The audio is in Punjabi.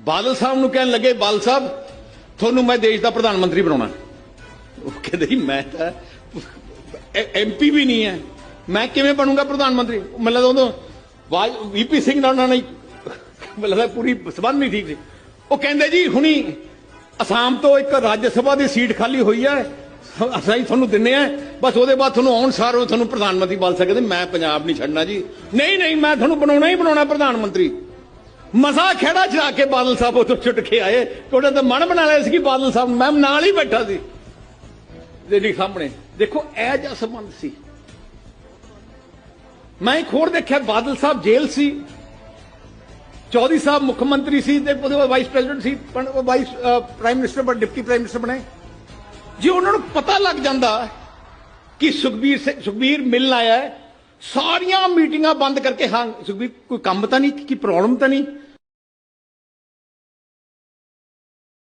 ਬਾਦਲ ਸਾਹਿਬ ਨੂੰ ਕਹਿਣ ਲੱਗੇ, ਬਾਦਲ ਸਾਹਿਬ, ਤੁਹਾਨੂੰ ਮੈਂ ਦੇਸ਼ ਦਾ ਪ੍ਰਧਾਨ ਮੰਤਰੀ ਬਣਾਉਣਾ। ਉਹ ਕਹਿੰਦੇ ਜੀ, ਮੈਂ ਤਾਂ ਐਮਪੀ ਵੀ ਨਹੀਂ ਹੈ ਮੈਂ ਕਿਵੇਂ ਬਣੂੰਗਾ ਪ੍ਰਧਾਨ ਮੰਤਰੀ? ਮੈਨੂੰ ਲੱਗਦਾ ਉਦੋਂ ਵੀਪੀ ਸਿੰਘ ਨਾਲ ਉਹਨਾਂ ਨੇ ਮੈਨੂੰ ਲੱਗਦਾ ਪੂਰੀ ਸਬੰਧ ਨਹੀਂ ਠੀਕ ਸੀ। ਉਹ ਕਹਿੰਦੇ ਜੀ, ਹੁਣੀ ਅਸਾਮ ਤੋਂ ਇੱਕ ਰਾਜ ਸਭਾ ਦੀ ਸੀਟ ਖਾਲੀ ਹੋਈ ਹੈ ਅਸੀਂ ਤੁਹਾਨੂੰ ਦਿੰਨੇ ਆ ਬਸ ਉਹਦੇ ਬਾਅਦ ਤੁਹਾਨੂੰ ਆਉਣ ਸਾਰ ਉਹ ਤੁਹਾਨੂੰ ਪ੍ਰਧਾਨ ਮੰਤਰੀ ਬਣ ਸਕਦੇ। ਮੈਂ ਪੰਜਾਬ ਨਹੀਂ ਛੱਡਣਾ ਜੀ। ਨਹੀਂ ਨਹੀਂ, ਮੈਂ ਤੁਹਾਨੂੰ ਬਣਾਉਣਾ ਹੀ ਬਣਾਉਣਾ ਪ੍ਰਧਾਨ ਮੰਤਰੀ। ਮਸਾ ਖੇੜਾ ਚਲਾ ਕੇ ਬਾਦਲ ਸਾਹਿਬ ਉਤੋਂ ਛੁੱਟ ਕੇ ਆਏ। ਕੋੜੇ ਤਾਂ ਮਨ ਬਣਾ ਲਿਆ ਸੀ ਕਿ ਬਾਦਲ ਸਾਹਿਬ, ਮੈਂ ਨਾਲ ਹੀ ਬੈਠਾ ਸੀ। ਜਿਹੜੀ ਸਾਹਮਣੇ। ਦੇਖੋ, ਇਹ ਜਿਹਾ ਸੰਬੰਧ ਸੀ। ਮੈਂ ਇੱਕ ਹੋਰ ਦੇਖਿਆ, ਬਾਦਲ ਸਾਹਿਬ ਜੇਲ੍ਹ ਸੀ। ਚੌਧਰੀ ਸਾਹਿਬ ਮੁੱਖ ਮੰਤਰੀ ਸੀ ਤੇ ਉਹਦੇ ਵਾਈਸ ਪ੍ਰੈਜ਼ੀਡੈਂਟ ਸੀ ਵਾਈਸ ਪ੍ਰਾਈਮ ਮਿਨਿਸਟਰ ਬਣ ਡਿਪਟੀ ਪ੍ਰਾਈਮ ਮਿਨਿਸਟਰ ਬਣੇ। ਜੇ ਉਹਨਾਂ ਨੂੰ ਪਤਾ ਲੱਗ ਜਾਂਦਾ ਕਿ ਸੁਖਬੀਰ ਸੁਖਬੀਰ ਮਿਲਣ ਆਇਆ ਹੈ ਸਾਰੀਆਂ ਮੀਟਿੰਗਾਂ ਬੰਦ ਕਰਕੇ ਹਾਂ ਸੁਖਬੀਰ ਕੋਈ ਕੰਮ ਤਾਂ ਨਹੀਂ ਕੀ ਪ੍ਰੋਬਲਮ ਤਾਂ ਨਹੀਂ?